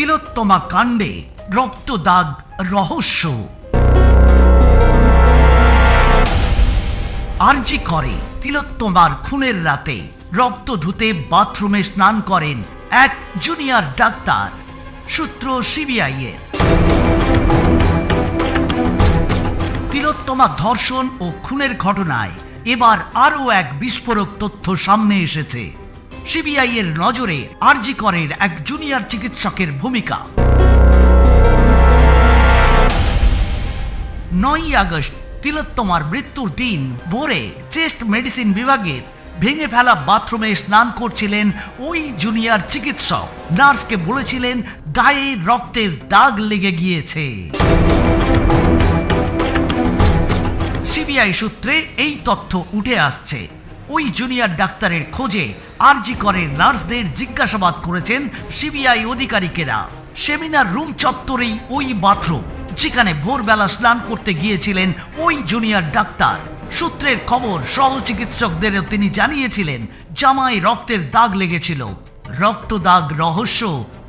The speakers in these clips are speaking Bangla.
তিলোত্তমা কাণ্ডে রক্তদাগ রহস্য। আরজি করে তিলোত্তমার খুনের রাতে রক্ত ধুতে বাথরুমে স্নান করেন এক জুনিয়র ডাক্তার, সূত্র সিবিআই এর তিলোত্তমা ধর্ষণ ও খুনের ঘটনায় এবার আরও এক বিস্ফোরক তথ্য সামনে এসেছে। সিবিআই এর নজরে আরজি করের এক জুনিয়র চিকিৎসকের ভূমিকা। নয়ই আগস্ট, তিলোত্তমার মৃত্যুর দিন ভোরে চেস্ট মেডিসিন বিভাগের ভেঙে ফেলা বাথরুমে স্নান করছিলেন ওই জুনিয়র চিকিৎসক। নার্সকে বলেছিলেন, গায়ে রক্তের দাগ লেগে গিয়েছে। সিবিআই সূত্রে এই তথ্য উঠে আসছে। ওই জুনিয়র ডাক্তারের খোঁজে আরজি করে নার্সদের জিজ্ঞাসাবাদ করেছেন সিবিআই অধিকারিকেরা। সেমিনার রুম চত্বরেই ওই বাথরুম, যেখানে ভোরবেলা স্নান করতে গিয়েছিলেন ওই জুনিয়র ডাক্তার। সূত্রের খবর সহ চিকিৎসকদেরও তিনি জানিয়েছিলেন, জামায় রক্তের দাগ লেগেছিল। রক্ত দাগ রহস্য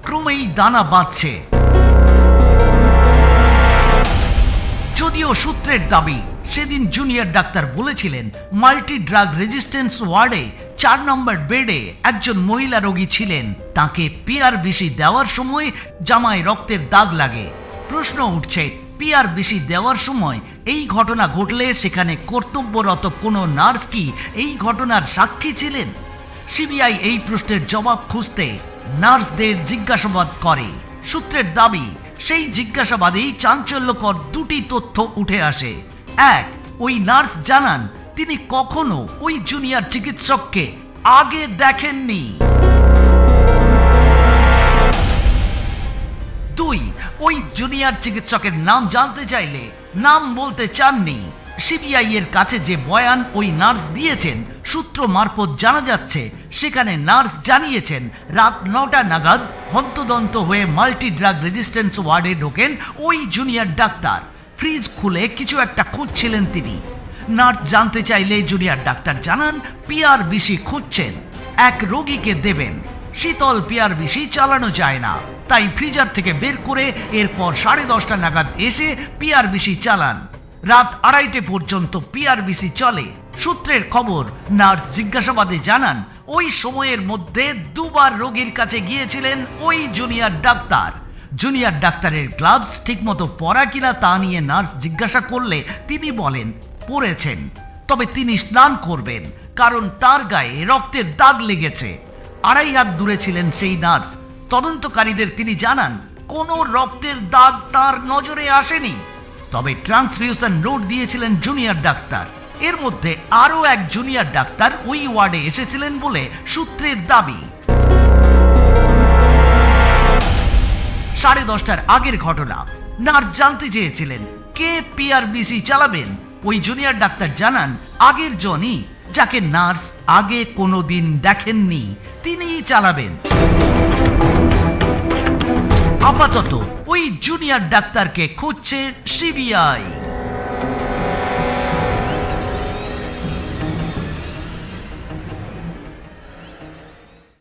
ক্রমেই দানা বাঁধছে। যদিও সূত্রের দাবি সেদিন জুনিয়র ডাক্তার বলেছিলেন মাল্টি ড্রাগ রেজিস্ট্যান্স ওয়ার্ডে চার নম্বর বেডে একজন মহিলা রোগী ছিলেন। তাকে পিআরবিসি দেওয়ার সময় জামায় রক্তের দাগ লাগে। প্রশ্ন উঠছে পিআরবিসি দেওয়ার সময় এই ঘটনা ঘটলে সেখানে কর্তব্যরত কোনো নার্স কি এই ঘটনার সাক্ষী ছিলেন? সিবিআই এই প্রশ্নের জবাব খুঁজতে নার্সদের জিজ্ঞাসাবাদ করে। সূত্রের দাবি, সেই জিজ্ঞাসাবাদেই চাঞ্চল্যকর দুটি তথ্য উঠে আসে। এক, ওই নার্স জানান, তিনি কখনো ওই জুনিয়র চিকিৎসককে আগে দেখেননি। দুই, ওই জুনিয়র চিকিৎসকের নাম জানতে চাইলে নাম বলতে চাননি। সিবিআই এর কাছে যে বয়ান ওই নার্স দিয়েছেন, সূত্র মারফত জানা যাচ্ছে, সেখানে নার্স জানিয়েছেন, রাত নটা নাগাদ হন্তদন্ত হয়ে মাল্টি ড্রাগ রেজিস্ট্যান্স ওয়ার্ডে ঢোকেন ওই জুনিয়র ডাক্তার। ফ্রিজ খুলে কিছু একটা খুঁজছিলেন তিনি। নার্স জানতে চাইলে জুনিয়র ডাক্তার জানান, পিআরবিসি খুঁজছেন, এক রোগীকে দেবেন। শীতল পিআরবিসি চালানো যায় না, তাই ফ্রিজার থেকে বের করে এরপর সাড়ে দশটা নাগাদ এসে পিআরবিসি চালান। রাত আড়াইটে পর্যন্ত পিআরবিসি চলে। সূত্রের খবর, নার্স জিজ্ঞাসাবাদে জানান, ওই সময়ের মধ্যে দুবার রোগীর কাছে গিয়েছিলেন ওই জুনিয়র ডাক্তার। জুনিয়র ডাক্তারের গ্লাভস ঠিকমতো পরা কিনা তা নিয়ে নার্স জিজ্ঞাসা করলে তিনি বলেন, পরেছেন। তবে তিনি স্নান করবেন, কারণ তার গায়ে রক্তের দাগ লেগেছে। আড়াই হাত দূরে ছিলেন সেই নার্স। তদন্তকারীদের তিনি জানান, কোনো রক্তের দাগ তার নজরে আসেনি। তবে ট্রান্সফিউশন নোট দিয়েছিলেন জুনিয়র ডাক্তার। এর মধ্যে আরও এক জুনিয়র ডাক্তার ওই ওয়ার্ডে এসেছিলেন বলে সূত্রের দাবি। সাড়ে দশটার আগের ঘটনা। নার্স জানতে চেয়েছিলেন, কে পিআরবিসি চালাবেন? ওই জুনিয়র ডাক্তার জানান, আগের জনই, যাকে নার্স আগে কোনো দিন দেখেননি, তিনিই চালাবেন। আপাতত, ওই জুনিয়র ডাক্তারকে খুঁজছে সিবিআই